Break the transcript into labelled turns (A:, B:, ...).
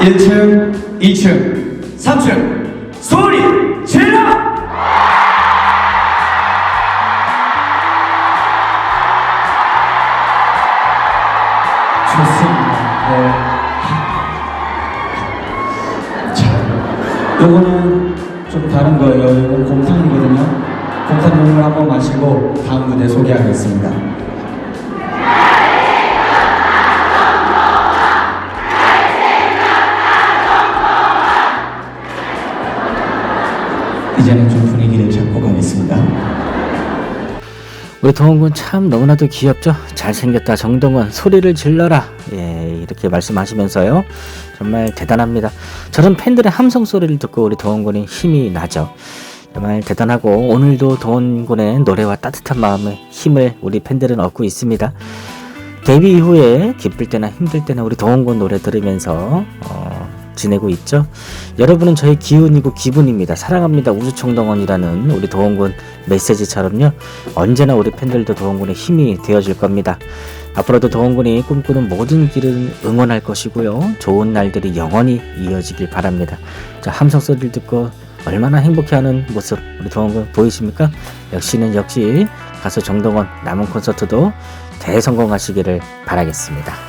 A: 1층, 2층, 3층 소리 질러! 좋습니다. 네. 자, 요거는 좀 다른 거예요. 이건 공산이거든요. 공산용을 한번 마시고 다음 무대 소개하겠습니다. 이제는 좀 분위기를 잡고 가겠습니다.
B: 우리 동훈군 참 너무나도 귀엽죠? 잘생겼다 정동원 소리를 질러라. 예 이렇게 말씀하시면서요. 정말 대단합니다. 저런 팬들의 함성 소리를 듣고 우리 동훈군이 힘이 나죠. 정말 대단하고 오늘도 동훈군의 노래와 따뜻한 마음에 힘을 우리 팬들은 얻고 있습니다. 데뷔 이후에 기쁠 때나 힘들 때나 우리 동훈군 노래 들으면서 어, 지내고 있죠. 여러분은 저의 기운이고 기분입니다. 사랑합니다. 우주청동원이라는 우리 도원군 메시지처럼요. 언제나 우리 팬들도 도원군의 힘이 되어줄 겁니다. 앞으로도 도원군이 꿈꾸는 모든 길은 응원할 것이고요. 좋은 날들이 영원히 이어지길 바랍니다. 자, 함성 소리를 듣고 얼마나 행복해하는 모습 우리 도원군 보이십니까? 역시는 역시 가수 정동원 남은 콘서트도 대성공하시기를 바라겠습니다.